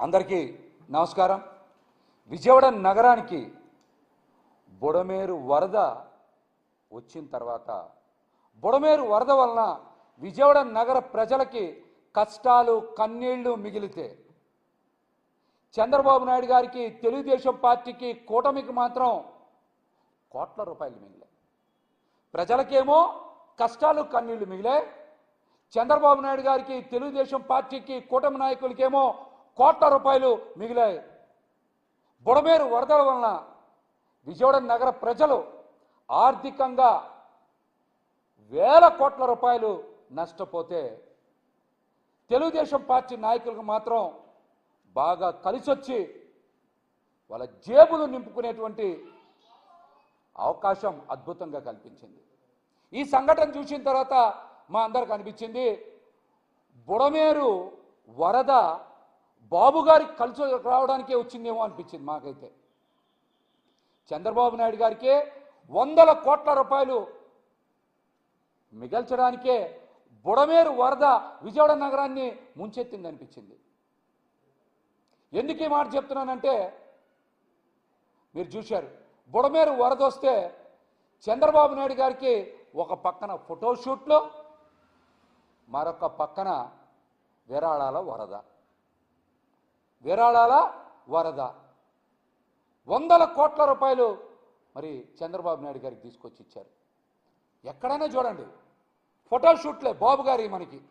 అందరికీ నమస్కారం. విజయవాడ నగరానికి బుడమేరు వరద వచ్చిన తర్వాత బుడమేరు వరద వలన విజయవాడ నగర ప్రజలకి కష్టాలు కన్నీళ్ళు మిగిలితే చంద్రబాబు నాయుడు గారికి తెలుగుదేశం పార్టీకి కూటమికి మాత్రం కోట్ల రూపాయలు మిగిలాయి. ప్రజలకేమో కష్టాలు కన్నీళ్ళు మిగిలాయి. చంద్రబాబు నాయుడు గారికి తెలుగుదేశం పార్టీకి కూటమి నాయకులకేమో కోట్ల రూపాయలు మిగిలాయి. బుడమేరు వరదల వలన విజయవాడ నగర ప్రజలు ఆర్థికంగా వేల కోట్ల రూపాయలు నష్టపోతే తెలుగుదేశం పార్టీ నాయకులకు మాత్రం బాగా కలిసొచ్చి వాళ్ళ జేబులు నింపుకునేటువంటి అవకాశం అద్భుతంగా కల్పించింది. ఈ సంఘటన చూసిన తర్వాత మా అందరికి అనిపించింది బుడమేరు వరద బాబు గారికి కలిసి రావడానికే వచ్చిందేమో అనిపించింది మాకైతే. చంద్రబాబు నాయుడు గారికే వందల కోట్ల రూపాయలు మిగల్చడానికే బుడమేరు వరద విజయవాడ నగరాన్ని ముంచెత్తింది అనిపించింది ఎందుకు ఈ మాట చెప్తున్నానంటే మీరు చూశారు బుడమేరు వరద వస్తే చంద్రబాబు నాయుడు గారికి ఒక పక్కన ఫోటోషూట్లో మరొక పక్కన విరాళాల వరద. విరాళాల వరద. వందల కోట్ల రూపాయలు మరి చంద్రబాబు నాయుడు గారికి తీసుకొచ్చి ఇచ్చారు. ఎక్కడైనా చూడండి. ఫోటోషూట్లే బాబు గారి మనకి.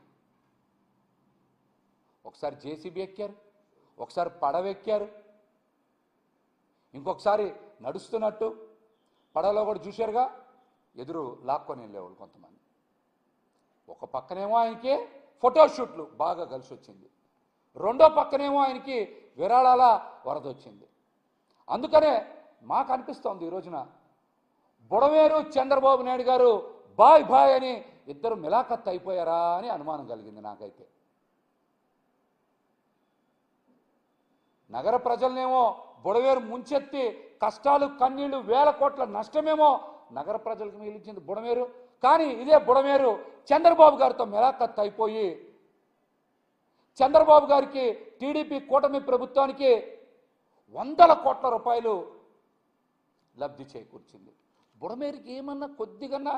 ఒకసారి జేసీబీ ఎక్కారు. ఒకసారి పడవ ఎక్కారు. ఇంకొకసారి నడుస్తున్నట్టు పడవలో కూడా చూశారుగా ఎదురు లాక్కొని వెళ్ళేవాళ్ళు కొంతమంది. ఒక పక్కనేమో ఆయనకి ఫోటోషూట్లు బాగా కలిసి వచ్చింది రెండో పక్కనేమో ఆయనకి విరాళాల వరదొచ్చింది. అందుకనే మాకు అనిపిస్తోంది ఈ రోజున బుడమేరు చంద్రబాబు నాయుడు గారు బాయ్ బాయ్ అని ఇద్దరు మిలాఖత్ అయిపోయారా అని అనుమానం కలిగింది నాకైతే. నగర ప్రజలనేమో బుడవేరు ముంచెత్తి కష్టాలు కన్నీళ్ళు వేల కోట్ల నష్టమేమో నగర ప్రజలకు మిగిలించింది బుడమేరు. కానీ ఇదే బుడమేరు చంద్రబాబు గారితో మిలాఖత్ అయిపోయి చంద్రబాబు గారికి టీడీపీ కూటమి ప్రభుత్వానికి వందల కోట్ల రూపాయలు లబ్ధి చేకూర్చింది. బుడమేరికి ఏమన్నా కొద్దిగన్నా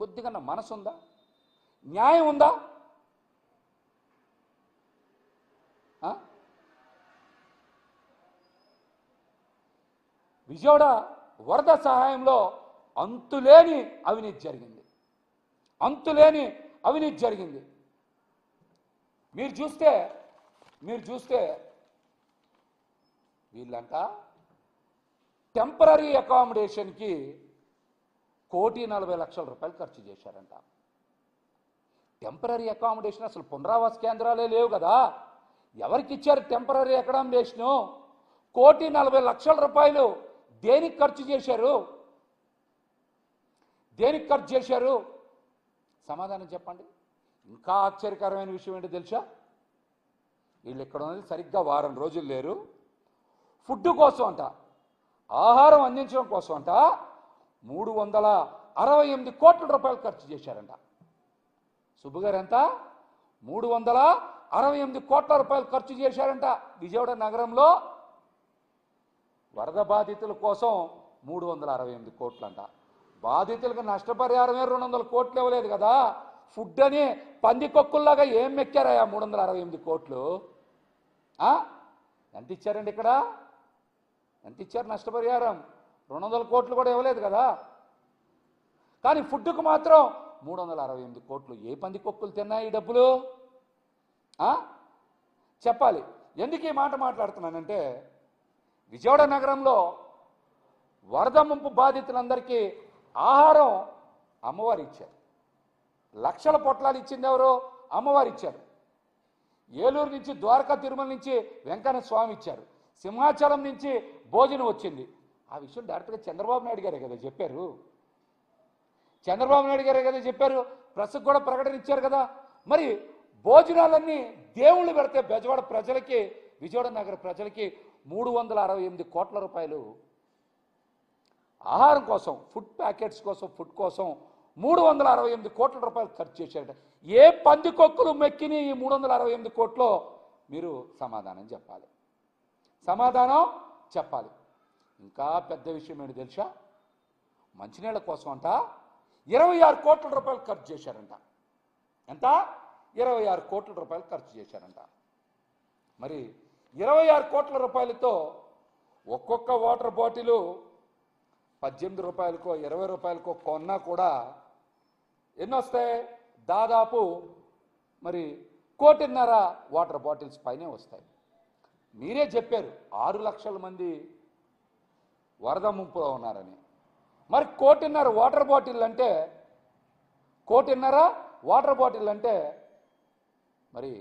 కొద్దిగన్నా మనసు ఉందా న్యాయం ఉందా? విజయవాడ వరద సహాయంలో అంతులేని అవినీతి జరిగింది. అంతులేని అవినీతి జరిగింది. మీరు చూస్తే మీరు చూస్తే వీళ్ళంట టెంపరీ అకామిడేషన్కి కోటి నలభై లక్షల రూపాయలు ఖర్చు చేశారంట. టెంపరీ అకామిడేషన్ అసలు పునరావాస కేంద్రాలే లేవు కదా. ఎవరికి ఇచ్చారు టెంపరీ అకామిడేషను కోటి నలభై లక్షల రూపాయలు దేనికి ఖర్చు చేశారు? దేనికి ఖర్చు చేశారు? సమాధానం చెప్పండి. ఇంకా ఆశ్చర్యకరమైన విషయం ఏంటో తెలుసా? వీళ్ళు ఇక్కడ ఉన్నది సరిగ్గా వారం రోజులు లేరు. ఫుడ్ కోసం అంట ఆహారం అందించడం కోసం అంట మూడు వందల అరవై ఎనిమిది కోట్ల రూపాయలు ఖర్చు చేశారంట. సుబ్బుగారు ఎంత? మూడు వందల అరవై ఎనిమిది కోట్ల రూపాయలు ఖర్చు చేశారంట విజయవాడ నగరంలో. వరద బాధితుల కోసం మూడు వందల అరవై ఎనిమిది కోట్లు అంట బాధితులకు నష్టపరిహారమే రెండు వందల కోట్లు ఇవ్వలేదు కదా? ఫుడ్ అని పందికొక్కుల్లాగా ఏం మెక్కారయ్యా మూడు వందల అరవై ఎనిమిది కోట్లు? ఎంత ఇచ్చారండి ఇక్కడ? ఎంత ఇచ్చారు నష్టపరిహారం? రెండు వందల కోట్లు కూడా ఇవ్వలేదు కదా? కానీ ఫుడ్కు మాత్రం మూడు వందల అరవై ఎనిమిది కోట్లు. ఏ పందికొక్కులు తిన్నాయి ఈ డబ్బులు? చెప్పాలి. ఎందుకు ఈ మాట మాట్లాడుతున్నానంటే విజయవాడ నగరంలో వరద ముంపు బాధితులందరికీ ఆహారం అమ్మవారు ఇచ్చారు. లక్షల పొట్లాలు ఇచ్చింది ఎవరు అమ్మవారు ఇచ్చారు. ఏలూరు నుంచి ద్వారకా తిరుమల నుంచి వెంకన్న స్వామి ఇచ్చారు. సింహాచలం నుంచి భోజనం వచ్చింది. ఆ విషయం డైరెక్ట్గా చంద్రబాబు నాయుడు గారే కదా చెప్పారు. చంద్రబాబు నాయుడు గారే కదా చెప్పారు. ప్రెస్కి కూడా ప్రకటన ఇచ్చారు కదా. మరి భోజనాలన్నీ దేవుళ్ళు పెడితే బెజవాడ ప్రజలకి విజయవాడ నగర ప్రజలకి మూడు వందల అరవై ఎనిమిది కోట్ల రూపాయలు. ఆహారం కోసం ఫుడ్ ప్యాకెట్స్ కోసం ఫుడ్ కోసం మూడు వందల అరవై ఎనిమిది కోట్ల రూపాయలు ఖర్చు చేశారట. ఏ పందికొక్కులు మెక్కిని ఈ మూడు వందల అరవై ఎనిమిది కోట్లో మీరు సమాధానం చెప్పాలి. సమాధానం చెప్పాలి. ఇంకా పెద్ద విషయం ఏంటి తెలుసా? మంచినీళ్ళ కోసం అంట ఇరవై ఆరు కోట్ల రూపాయలు ఖర్చు చేశారంట. ఎంత? ఇరవై ఆరు కోట్ల రూపాయలు ఖర్చు చేశారంట. మరి ఇరవై ఆరు కోట్ల రూపాయలతో ఒక్కొక్క వాటర్ బాటిలు పద్దెనిమిది రూపాయలకో ఇరవై రూపాయలకో కొన్నా కూడా ఎన్ని వస్తాయి దాదాపు మరి కోటిన్నర వాటర్ బాటిల్స్ పైనే వస్తాయి. మీరే చెప్పారు ఆరు లక్షల మంది వరద ముంపులో ఉన్నారని. మరి కోటిన్నర వాటర్ బాటిల్ అంటే కోటిన్నర వాటర్ బాటిల్ అంటే మరి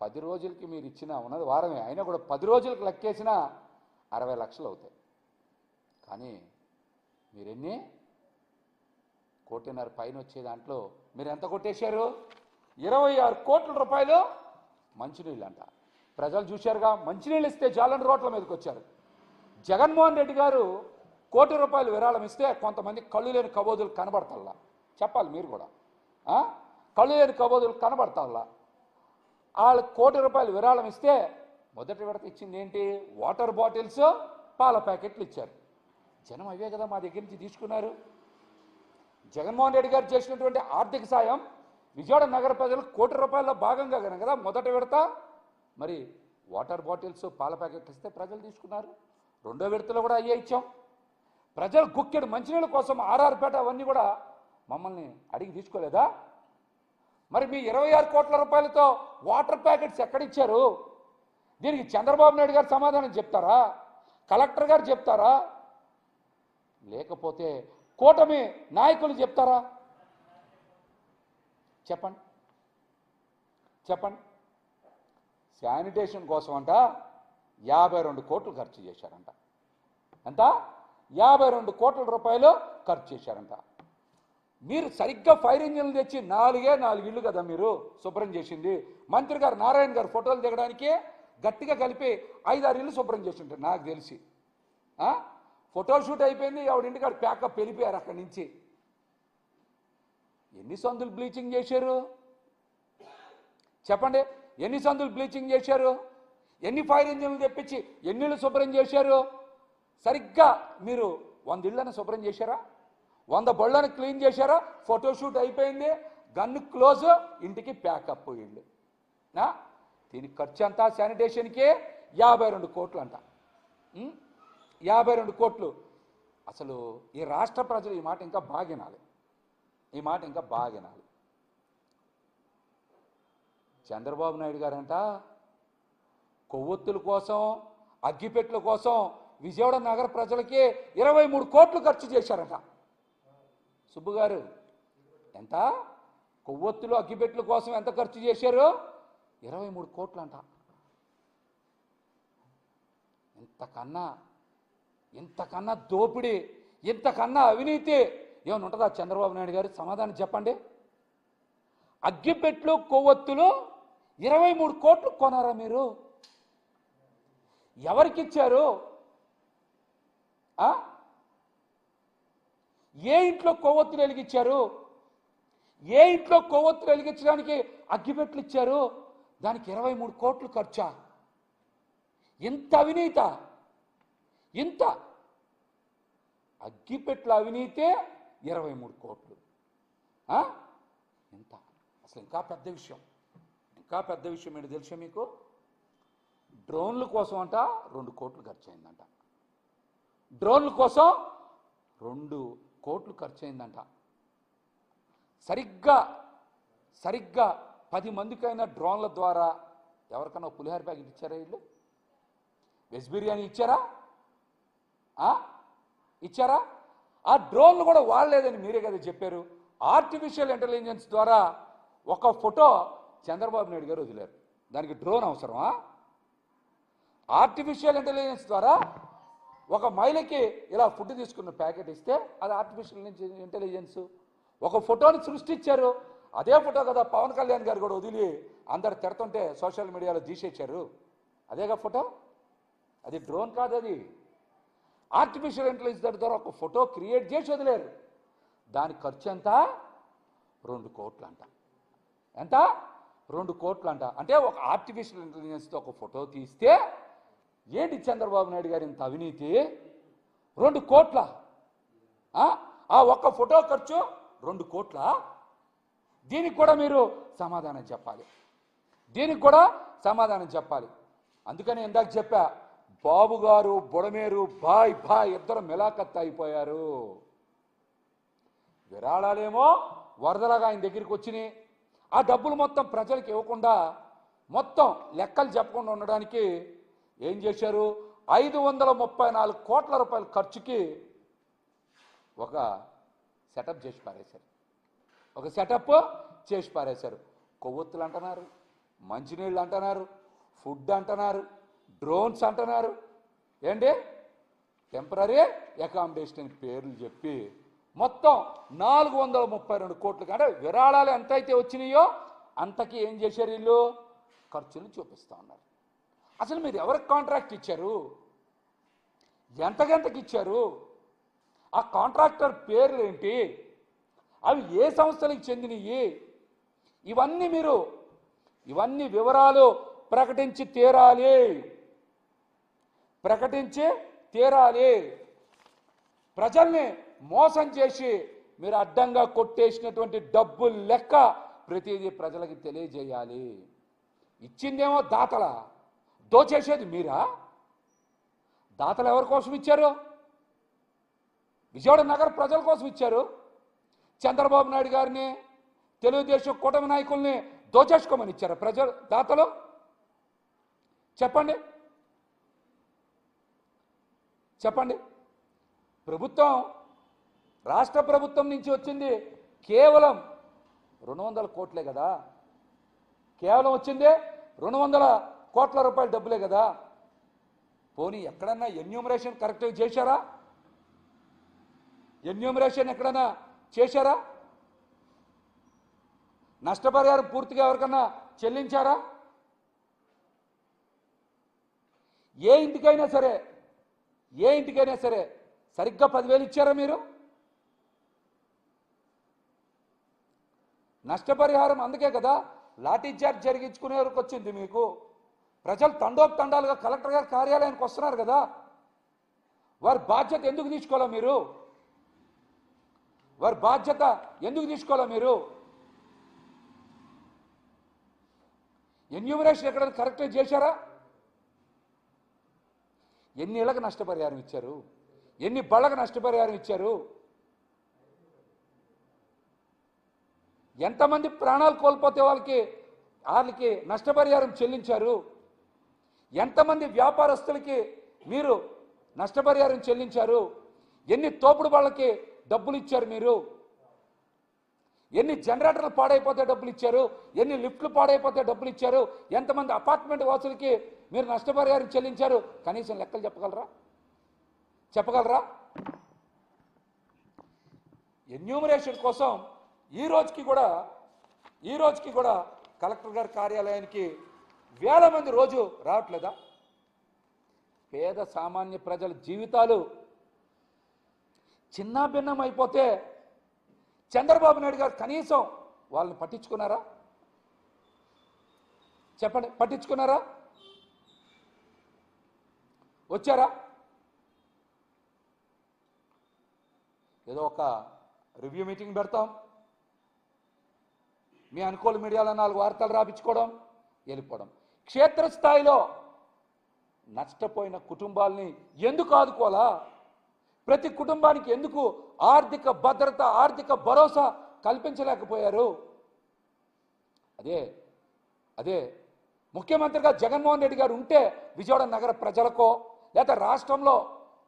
పది రోజులకి మీరు ఇచ్చిన ఉన్నది వారమే అయినా కూడా పది రోజులకు లెక్కేసిన అరవై లక్షలు అవుతాయి. కానీ మీరెన్ని? కోటిన్నర పైన వచ్చే దాంట్లో మీరు ఎంత కొట్టేశారు? ఇరవై ఆరు కోట్ల రూపాయలు మంచినీళ్ళు అంట ప్రజలు చూశారుగా మంచినీళ్ళు ఇస్తే జాలని రోడ్ల మీదకి వచ్చారు. జగన్మోహన్ రెడ్డి గారు కోటి రూపాయలు విరాళం ఇస్తే కొంతమంది కళ్ళు లేని కబోదులు కనబడతల్లా. చెప్పాలి మీరు కూడా. కళ్ళు లేని కబోదులు కనబడతల్లా. వాళ్ళు కోటి రూపాయలు విరాళం ఇస్తే మొదటి విడత ఇచ్చింది ఏంటి? వాటర్ బాటిల్స్ పాల ప్యాకెట్లు ఇచ్చారు. జనం అవే కదా మా దగ్గర నుంచి తీసుకున్నారు. జగన్మోహన్ రెడ్డి గారు చేసినటువంటి ఆర్థిక సాయం విజయవాడ నగర ప్రజలకు కోటి రూపాయల భాగంగా కనుక కదా మొదటి విడత. మరి వాటర్ బాటిల్స్ పాల ప్యాకెట్లు ఇస్తే ప్రజలు తీసుకున్నారు. రెండో విడతలో కూడా అయ్యే ఇచ్చాం. ప్రజలు గుక్కెడు మంచినీళ్ళ కోసం ఆర్ఆర్పేట అవన్నీ కూడా మమ్మల్ని అడిగి తీసుకోలేదా? మరి మీ ఇరవై ఆరు కోట్ల రూపాయలతో వాటర్ ప్యాకెట్స్ ఎక్కడిచ్చారు? దీనికి చంద్రబాబు నాయుడు గారు సమాధానం చెప్తారా? కలెక్టర్ గారు చెప్తారా? లేకపోతే కూటమి నాయకులు చెప్తారా? చెప్పండి. చెప్పండి. శానిటేషన్ కోసం అంట యాభై రెండు కోట్లు ఖర్చు చేశారంట. ఎంత? యాభై రెండు కోట్ల రూపాయలు ఖర్చు చేశారంట. మీరు సరిగ్గా ఫైర్ ఇంజిన్లు తెచ్చి నాలుగే నాలుగు ఇళ్ళు కదా మీరు శుభ్రం చేసింది. మంత్రి గారు నారాయణ గారు ఫోటోలు దిగడానికి గట్టిగా కలిపి ఐదారు ఇల్లు శుభ్రం చేసి ఉంటారు నాకు తెలిసి. ఫోటోషూట్ అయిపోయింది ఆవిడ ఇంటికాడ ప్యాకప్ వెళ్ళిపోయారు అక్కడి నుంచి. ఎన్ని సందులు బ్లీచింగ్ చేశారు? చెప్పండి ఎన్ని సందులు బ్లీచింగ్ చేశారు? ఎన్ని ఫైర్ ఇంజిన్లు తెప్పించి ఎన్నిళ్ళు శుభ్రం చేశారు? సరిగ్గా మీరు వంద ఇళ్ళను శుభ్రం చేశారా? వంద బొళ్ళను క్లీన్ చేశారా? ఫోటోషూట్ అయిపోయింది గన్ను క్లోజ్ ఇంటికి ప్యాకప్ ఇళ్ళు. దీని ఖర్చు అంతా శానిటేషన్కి యాభై రెండు కోట్లు అంట యాభై రెండు కోట్లు. అసలు ఈ రాష్ట్ర ప్రజలు ఈ మాట ఇంకా బాగినాలి. ఈ మాట ఇంకా బాగా వినాలి చంద్రబాబు నాయుడు గారంట కొవ్వొత్తుల కోసం అగ్గిపెట్ల కోసం విజయవాడ నగర ప్రజలకి ఇరవై మూడు కోట్లు ఖర్చు చేశారట. సుబ్బు గారు ఎంత? కొవ్వొత్తులు అగ్గిపెట్ల కోసం ఎంత ఖర్చు చేశారు? ఇరవై మూడు కోట్లు అంట ఇంతకన్నా ఇంతకన్నా దోపిడీ ఇంతకన్నా అవినీతి ఏమైనా ఉంటుందా? చంద్రబాబు నాయుడు గారు సమాధానం చెప్పండి. అగ్గిపెట్లు కొవ్వొత్తులు ఇరవై మూడు కోట్లు కొనారా మీరు? ఎవరికి ఇచ్చారు ఏ ఇంట్లో కొవ్వొత్తులు వెలిగించారు? ఏ ఇంట్లో కొవ్వొత్తులు వెలిగించడానికి అగ్గిపెట్లు ఇచ్చారు? దానికి ఇరవై మూడు కోట్లు ఖర్చా? ఇంత అవినీత ఇంత అగ్గిపెట్ల అవినీతే ఇరవై మూడు కోట్లు. ఇంత. అసలు ఇంకా పెద్ద విషయం. ఇంకా పెద్ద విషయం ఏంటి తెలుసా మీకు? డ్రోన్ల కోసం అంట రెండు కోట్లు ఖర్చు అయిందంట డ్రోన్ల కోసం రెండు కోట్లు ఖర్చు అయిందంట సరిగ్గా సరిగ్గా పది మందికైనా డ్రోన్ల ద్వారా ఎవరికైనా పులిహార ప్యాకెట్ ఇచ్చారా వీళ్ళు? వెజ్ బిర్యానీ ఇచ్చారా? ఇచ్చారా? ఆ డ్రోన్లు కూడా వాడలేదని మీరే కదా చెప్పారు. ఆర్టిఫిషియల్ ఇంటెలిజెన్స్ ద్వారా ఒక ఫోటో చంద్రబాబు నాయుడు గారు వదిలారు. దానికి డ్రోన్ అవసరమా? ఆర్టిఫిషియల్ ఇంటెలిజెన్స్ ద్వారా ఒక మహిళకి ఇలా ఫుడ్ తీసుకున్న ప్యాకెట్ ఇస్తే అది ఆర్టిఫిషియల్ ఇంటెలిజెన్స్ ఒక ఫోటోని సృష్టించారు. అదే ఫోటో కదా పవన్ కళ్యాణ్ గారు కూడా వదిలి అందరు తిడుతుంటే సోషల్ మీడియాలో తీసేచ్చారు అదేగా ఫోటో? అది డ్రోన్ కాదు అది. ఆర్టిఫిషియల్ ఇంటెలిజెన్స్ ద్వారా ఒక ఫోటో క్రియేట్ చేసి వదిలేరు. దాని ఖర్చు ఎంత? రెండు కోట్లు అంట ఎంత? రెండు కోట్లు అంట అంటే ఒక ఆర్టిఫిషియల్ ఇంటెలిజెన్స్తో ఒక ఫోటో తీస్తే ఏంటి చంద్రబాబు నాయుడు గారి ఇంత అవినీతి? రెండు కోట్ల. ఆ? ఆ ఒక్క ఫోటో ఖర్చు రెండు కోట్ల. దీనికి కూడా మీరు సమాధానం చెప్పాలి. దీనికి కూడా సమాధానం చెప్పాలి. అందుకని ఇందాక చెప్పా బాబు గారు బుడమేరు బాయ్ బాయ్ ఇద్దరు మిలాఖత్ అయిపోయారు. విరాళాలేమో వరదలాగా ఆయన దగ్గరికి వచ్చినాయి. ఆ డబ్బులు మొత్తం ప్రజలకు ఇవ్వకుండా మొత్తం లెక్కలు చెప్పకుండా ఉండడానికి ఏం చేశారు? ఐదు వందల ముప్పై నాలుగు కోట్ల రూపాయల ఖర్చుకి ఒక సెటప్ చేసి పారేశారు. ఒక సెటప్ చేసి పారేశారు. కొవ్వొత్తులు అంటున్నారు మంచినీళ్ళు అంటున్నారు ఫుడ్ అంటున్నారు డ్రోన్స్ అంటున్నారు. ఏంటి? టెంపరీ అకామిడేషన్ అని పేర్లు చెప్పి మొత్తం నాలుగు వందల ముప్పై రెండు కోట్లు అంటే విరాళాలు ఎంత అయితే వచ్చినాయో అంతకి ఏం చేశారు వీళ్ళు? ఖర్చులు చూపిస్తూ ఉన్నారు. అసలు మీరు ఎవరికి కాంట్రాక్ట్ ఇచ్చారు? ఎంతకెంతకి ఇచ్చారు? ఆ కాంట్రాక్టర్ పేర్లు ఏంటి? అవి ఏ సంస్థలకు చెందినవి ఇవన్నీ మీరు ఇవన్నీ వివరాలు ప్రకటించి తీరాలి. ప్రకటించి తీరాలి. ప్రజల్ని మోసం చేసి మీరు అడ్డంగా కొట్టేసినటువంటి డబ్బు లెక్క ప్రతిదీ ప్రజలకి తెలియజేయాలి. ఇచ్చిందేమో దాతల. దోచేసేది మీరా? దాతలు ఎవరి కోసం ఇచ్చారు? విజయవాడ నగర ప్రజల కోసం ఇచ్చారు. చంద్రబాబు నాయుడు గారిని తెలుగుదేశం కూటమి నాయకుల్ని దోచేసుకోమని ఇచ్చారు ప్రజలు దాతలు. చెప్పండి. చెప్పండి. ప్రభుత్వం రాష్ట్ర ప్రభుత్వం నుంచి వచ్చింది కేవలం రెండు వందల కోట్లే కదా. కేవలం వచ్చిందే రెండు వందల కోట్ల రూపాయల డబ్బులే కదా. పోనీ ఎక్కడన్నా ఎన్యూమరేషన్ కరెక్ట్గా చేశారా? ఎన్యూమరేషన్ ఎక్కడన్నా చేశారా? నష్టపరిహారం పూర్తిగా ఎవరికన్నా చెల్లించారా? ఏ ఇంటికైనా సరే ఏ ఇంటికైనా సరే సరిగ్గా పదివేలు ఇచ్చారా మీరు? నష్టపరిహారం అందుకే కదా లాఠీ చార్జ్ జరిగించుకునే వరకు వచ్చింది మీకు. ప్రజలు తండోపతండాలుగా కలెక్టర్ గారి కార్యాలయానికి వస్తున్నారు కదా. వారి బాధ్యత ఎందుకు తీసుకోవాలా మీరు? వారి బాధ్యత ఎందుకు తీసుకోవాలా మీరు? ఎన్యూమరేషన్ ఎక్కడ కరెక్ట్గా చేశారా? ఎన్ని ఇళ్ళకి నష్టపరిహారం ఇచ్చారు? ఎన్ని బళ్ళకు నష్టపరిహారం ఇచ్చారు? ఎంతమంది ప్రాణాలు కోల్పోతే వాళ్ళకి వాళ్ళకి నష్టపరిహారం చెల్లించారు? ఎంతమంది వ్యాపారస్తులకి మీరు నష్టపరిహారం చెల్లించారు? ఎన్ని తోపుడు వాళ్ళకి డబ్బులు ఇచ్చారు మీరు? ఎన్ని జనరేటర్లు పాడైపోతే డబ్బులు ఇచ్చారు? ఎన్ని లిఫ్ట్లు పాడైపోతే డబ్బులు ఇచ్చారు? ఎంతమంది అపార్ట్మెంట్ వాసులకి మీరు నష్టపరిహారం చెల్లించారు? కనీసం లెక్కలు చెప్పగలరా? చెప్పగలరా? ఎన్యూమరేషన్ కోసం ఈ రోజుకి కూడా ఈ రోజుకి కూడా కలెక్టర్ గారి కార్యాలయానికి వేల మంది రోజు రావట్లేదా? పేద సామాన్య ప్రజల జీవితాలు చిన్న భిన్నం అయిపోతే చంద్రబాబు నాయుడు గారు కనీసం వాళ్ళని పట్టించుకున్నారా? చెప్పండి పట్టించుకున్నారా? వచ్చారా? ఏదో ఒక రివ్యూ మీటింగ్ పెడతాం. మీ అనుకూల మీడియాలో నాలుగు వార్తలు రాపించుకోవడం వెళ్ళిపోవడం. క్షేత్రస్థాయిలో నష్టపోయిన కుటుంబాల్ని ఎందుకు ఆదుకోవాలా? ప్రతి కుటుంబానికి ఎందుకు ఆర్థిక భద్రత ఆర్థిక భరోసా కల్పించలేకపోయారు? అదే అదే ముఖ్యమంత్రిగా జగన్మోహన్ రెడ్డి గారు ఉంటే విజయవాడ నగర ప్రజలకో లేదా రాష్ట్రంలో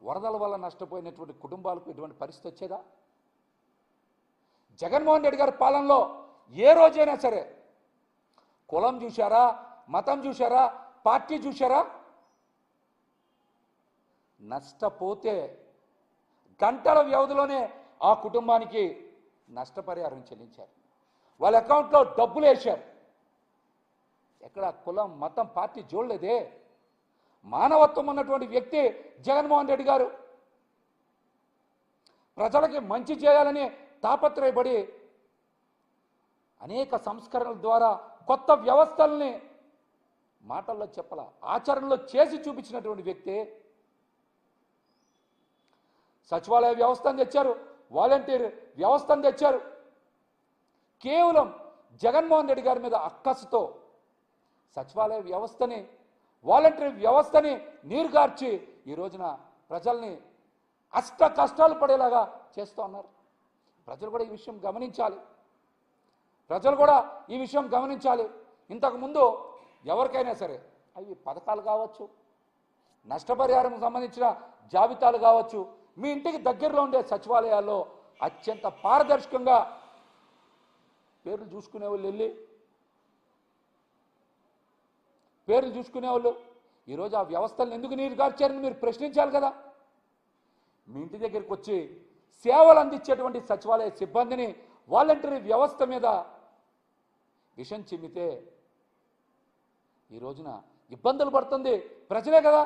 వరదల వల్ల నష్టపోయినటువంటి కుటుంబాలకు ఇటువంటి పరిస్థితి వచ్చేదా? జగన్మోహన్ రెడ్డి గారి పాలనలో ఏ రోజైనా సరే కులం చూశారా మతం చూశారా పార్టీ చూశారా? నష్టపోతే గంటల వ్యవధిలోనే ఆ కుటుంబానికి నష్టపరిహారం చెల్లించారు. వాళ్ళ అకౌంట్లో డబ్బులు వేశారు. ఎక్కడ కులం మతం పార్టీ చూడలేదే మానవత్వం ఉన్నటువంటి వ్యక్తి జగన్మోహన్ రెడ్డి గారు ప్రజలకి మంచి చేయాలని తాపత్రయపడి అనేక సంస్కరణల ద్వారా కొత్త వ్యవస్థల్ని మాటల్లో చెప్పాల ఆచరణలో చేసి చూపించినటువంటి వ్యక్తి సచివాలయ వ్యవస్థను తెచ్చారు వాలంటీర్ వ్యవస్థను తెచ్చారు. కేవలం జగన్మోహన్ రెడ్డి గారి మీద అక్కసుతో సచివాలయ వ్యవస్థని వాలంటరీ వ్యవస్థని నీరుగార్చి ఈ రోజున ప్రజల్ని అష్ట కష్టాలు పడేలాగా చేస్తూ ఉన్నారు. ప్రజలు కూడా ఈ విషయం గమనించాలి. ప్రజలు కూడా ఈ విషయం గమనించాలి. ఇంతకుముందు ఎవరికైనా సరే అవి పథకాలు కావచ్చు నష్టపరిహారం సంబంధించిన జాబితాలు కావచ్చు మీ ఇంటికి దగ్గరలో ఉండే సచివాలయాల్లో అత్యంత పారదర్శకంగా పేర్లు చూసుకునే వాళ్ళు. వెళ్ళి పేర్లు చూసుకునే వాళ్ళు ఈరోజు ఆ వ్యవస్థలను ఎందుకు నీరు కార్చారని మీరు ప్రశ్నించాలి కదా. మీ ఇంటి దగ్గరికి వచ్చి సేవలు అందించేటువంటి సచివాలయ సిబ్బందిని వాలంటరీ వ్యవస్థ మీద విషం చిమ్మితే ఈ రోజున ఇబ్బందులు పడుతుంది ప్రజలే కదా.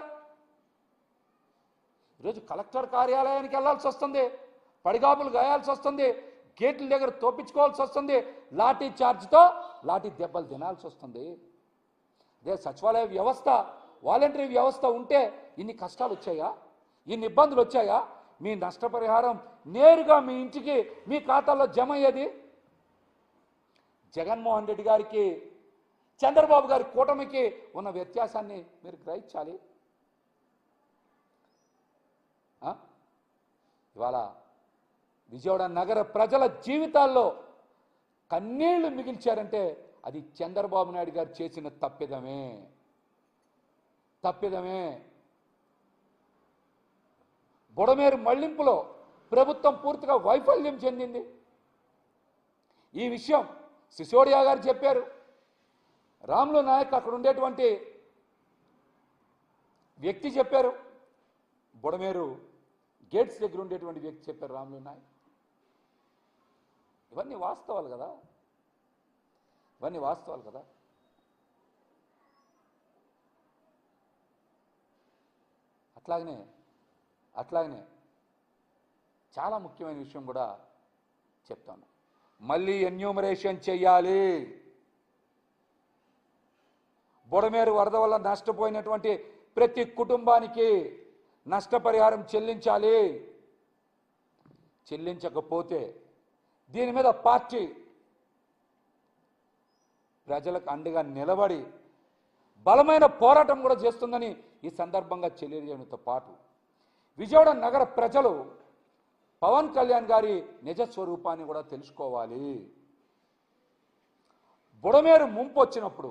ఈరోజు కలెక్టర్ కార్యాలయానికి వెళ్ళాల్సి వస్తుంది. పడిగాపులు గాయాల్సి వస్తుంది. గేట్ల దగ్గర తోపించుకోవాల్సి వస్తుంది. లాఠీ చార్జ్తో లాఠీ దెబ్బలు తినాల్సి వస్తుంది. అదే సచివాలయ వ్యవస్థ వాలంటరీ వ్యవస్థ ఉంటే ఇన్ని కష్టాలు వచ్చాయా? ఇన్ని ఇబ్బందులు వచ్చాయా? మీ నష్టపరిహారం నేరుగా మీ ఇంటికి మీ ఖాతాలో జమ అయ్యేది? జగన్మోహన్ రెడ్డి గారికి చంద్రబాబు గారి కూటమికి ఉన్న వ్యత్యాసాన్ని మీరు గ్రహించాలి ఆ? ఇవాళ విజయవాడ నగర ప్రజల జీవితాల్లో కన్నీళ్ళు మిగిల్చారంటే అది చంద్రబాబు నాయుడు గారు చేసిన తప్పిదమే. తప్పిదమే. బుడమేరు మళ్ళింపులో ప్రభుత్వం పూర్తిగా వైఫల్యం చెందింది. ఈ విషయం సిసోడియా గారు చెప్పారు. రాములు నాయక్ అక్కడ ఉండేటువంటి వ్యక్తి చెప్పారు. బుడమేరు గేట్స్ దగ్గర ఉండేటువంటి వ్యక్తి చెప్పారు రాములు నాయ్ ఇవన్నీ వాస్తవాలు కదా? ఇవన్నీ వాస్తవాలు కదా? అట్లాగనే అట్లాగనే చాలా ముఖ్యమైన విషయం కూడా చెప్తాను. మళ్ళీ ఎన్యూమరేషన్ చెయ్యాలి బుడమేరు వరద వల్ల నష్టపోయినటువంటి ప్రతి కుటుంబానికి నష్టపరిహారం చెల్లించాలి. చెల్లించకపోతే దీని మీద పార్టీ ప్రజలకు అండగా నిలబడి బలమైన పోరాటం కూడా చేస్తుందని ఈ సందర్భంగా తెలియజేయడంతో పాటు విజయవాడ నగర ప్రజలు పవన్ కళ్యాణ్ గారి నిజ స్వరూపాన్ని కూడా తెలుసుకోవాలి. బుడమేరు ముంపు వచ్చినప్పుడు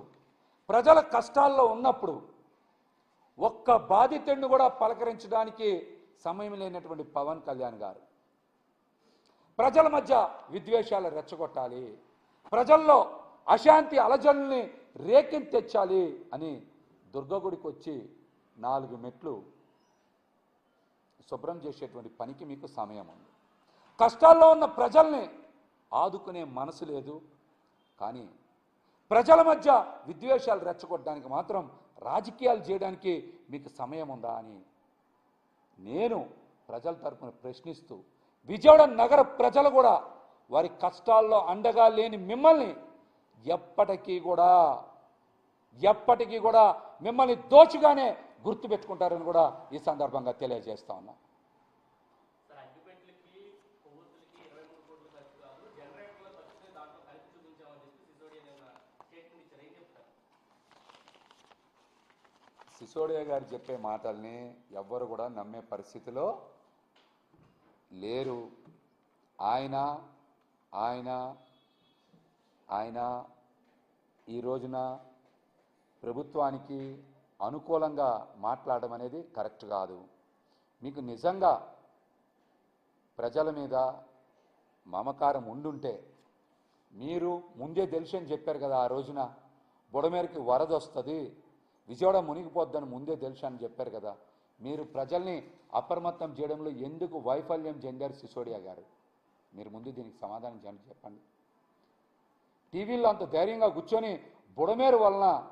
ప్రజల కష్టాల్లో ఉన్నప్పుడు ఒక్క బాధితుడిని కూడా పలకరించడానికి సమయం లేనటువంటి పవన్ కళ్యాణ్ గారు. ప్రజల మధ్య విద్వేషాలు రెచ్చగొట్టాలి. ప్రజల్లో అశాంతి అలజల్ని రేకించి తెచ్చాలి అని దుర్గగుడికి వచ్చి నాలుగు మెట్లు శుభ్రం చేసేటువంటి పనికి మీకు సమయం ఉంది. కష్టాల్లో ఉన్న ప్రజల్ని ఆదుకునే మనసు లేదు. కానీ ప్రజల మధ్య విద్వేషాలు రెచ్చగొట్టడానికి మాత్రం రాజకీయాలు చేయడానికి మీకు సమయం ఉందా అని నేను ప్రజల తరపున ప్రశ్నిస్తూ విజయవాడ నగర ప్రజలు కూడా వారి కష్టాల్లో అండగా లేని మిమ్మల్ని ఎప్పటికీ కూడా ఎప్పటికీ కూడా మిమ్మల్ని దోచుగానే గుర్తుపెట్టుకుంటారని కూడా ఈ సందర్భంగా తెలియజేస్తా ఉన్నా సార్ అగ్గిపెట్లకి కొవ్వొత్తులకి ఇరవై మూడు కోట్లు ఖర్చు కాదు జనరేటర్ల ఖర్చుని దాంట్లో కలిపి చూపించామని చెప్పి సిసోడియా నిన్న స్టేట్మెంట్ ఇచ్చారు ఏం చెప్తారు సిసోడియా గారు చెప్పే మాటల్ని ఎవ్వరు కూడా నమ్మే పరిస్థితిలో లేరు. ఆయన ఆయన ఆయన ఈ రోజున ప్రభుత్వానికి అనుకూలంగా మాట్లాడడం అనేది కరెక్ట్ కాదు. మీకు నిజంగా ప్రజల మీద మమకారం ఉండుంటే మీరు ముందే తెలుసు అని చెప్పారు కదా ఆ రోజున బుడమేరకి వరద వస్తుంది విజయవాడ మునిగిపోద్దని ముందే తెలుసు అని చెప్పారు కదా. మీరు ప్రజల్ని అప్రమత్తం చేయడంలో ఎందుకు వైఫల్యం చెందారు సిసోడియా గారు? మీరు ముందు దీనికి సమాధానం చేయండి చెప్పండి. టీవీలో అంత ధైర్యంగా కూర్చొని బుడమేరు వలన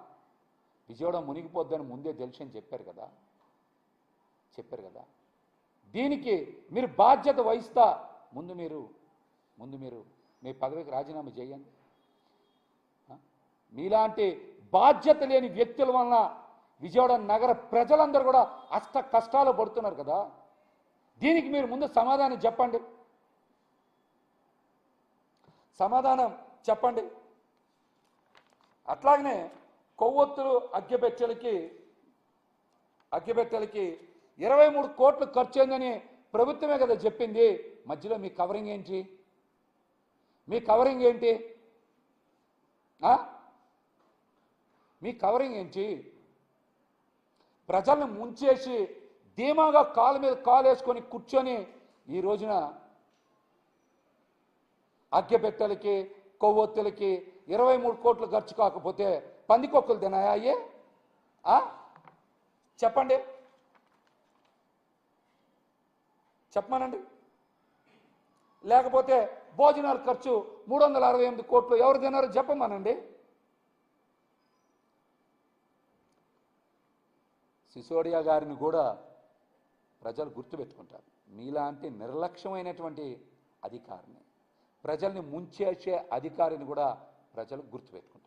విజయవాడ మునిగిపోద్దని ముందే తెలుసు అని చెప్పారు కదా. చెప్పారు కదా. దీనికి మీరు బాధ్యత వహిస్తా. ముందు మీరు ముందు మీరు మీ పదవికి రాజీనామా చేయండి. మీలాంటి బాధ్యత లేని వ్యక్తుల వలన విజయవాడ నగర ప్రజలందరూ కూడా అష్ట కష్టాలు పడుతున్నారు కదా. దీనికి మీరు ముందు సమాధానం చెప్పండి. సమాధానం చెప్పండి. అట్లాగనే కొవ్వొత్తులు అగ్గిపెట్టెలకి అగ్గిపెట్టెలకి ఇరవై మూడు కోట్లు ఖర్చు అయిందని ప్రభుత్వమే కదా చెప్పింది. మధ్యలో మీ కవరింగ్ ఏంటి? మీ కవరింగ్ ఏంటి? ఆ? మీ కవరింగ్ ఏంటి? ప్రజల్ని ముంచేసి ధీమాగా కాలు మీద కాలు వేసుకొని కూర్చొని ఈ రోజున అగ్గెపెట్టెలకి కొవ్వొత్తులకి ఇరవై మూడు కోట్లు ఖర్చు కాకపోతే పందికొక్కులు తినాయా అయ్యే? చెప్పండి. చెప్పమానండి. లేకపోతే భోజనాల ఖర్చు మూడు వందల అరవై ఎనిమిది కోట్లు ఎవరు తినారో చెప్పమానండి. సిసోడియా గారిని కూడా ప్రజలు గుర్తుపెట్టుకుంటారు. మీలాంటి నిర్లక్ష్యమైనటువంటి అధికారిని ప్రజల్ని ముంచేసే అధికారిని కూడా ప్రజలు గుర్తుపెట్టుకుంటారు.